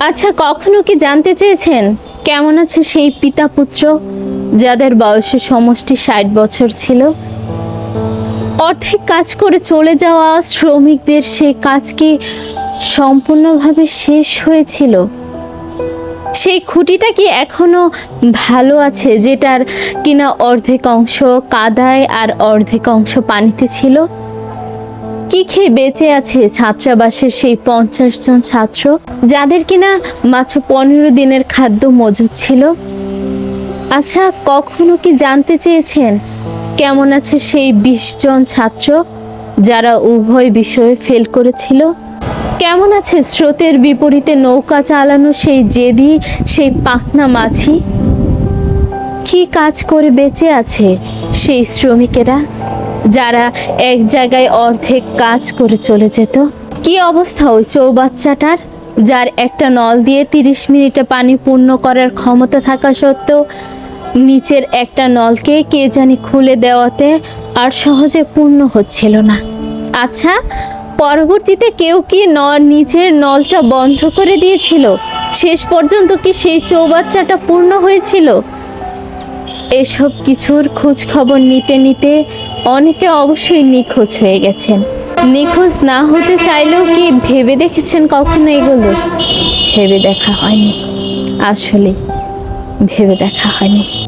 আচ্ছা কখনো কি জানতে চেয়েছেন কেমন আছে সেই পিতা পুত্র যাদের বয়সে সমষ্টি ষাট বছর ছিল? অর্ধেক কাজ করে চলে যাওয়া শ্রমিকদের সেই কাজ কি সম্পূর্ণভাবে শেষ হয়েছিল? সেই খুঁটিটা কি এখনও ভালো আছে যেটার কিনা অর্ধেক অংশ কাদায় আর অর্ধেক অংশ পানিতে ছিল? কি খেয়ে বেঁচে আছে ছাত্রাবাসের সেই পঞ্চাশ জন ছাত্র? যাদের কিনা মাত্র পনেরো দিনের খাদ্য মজুদ ছিল? আচ্ছা কখনো কি জানতে চেয়েছেন কেমন আছে সেই বিশ জন ছাত্র যারা উভয় বিষয়ে ফেল করেছিল? কেমন আছে স্রোতের বিপরীতে নৌকা চালানো সেই জেদি, সেই পাখনা মাছি? কি কাজ করে বেঁচে আছে সেই শ্রমিকেরা? যারা এক জায়গায় অর্ধেক কাজ করে চলে যেত। কি অবস্থা ওই চৌবাচ্চাটার? যার একটা নল দিয়ে তিরিশ মিনিটে পানি পূর্ণ করার ক্ষমতা থাকা সত্ত্বেও, নিচের একটা নলকে কে জানি খুলে দেওয়াতে আর সহজে পূর্ণ হচ্ছিল না। আচ্ছা পরবর্তীতে কেউ কি ন নিচের নলটা বন্ধ করে দিয়েছিল? শেষ পর্যন্ত কি সেই চৌবাচ্চাটা পূর্ণ হয়েছিল? এসব কিছুর খোঁজ খবর নিতে নিতে অনেকে অবশ্যই নিখোঁজ হয়ে গেছেন। নিখোঁজ না হতে চাইলেও কি ভেবে দেখেছেন কখনো এগুলো? ভেবে দেখা হয়নি। আসলে ভেবে দেখা হয়নি।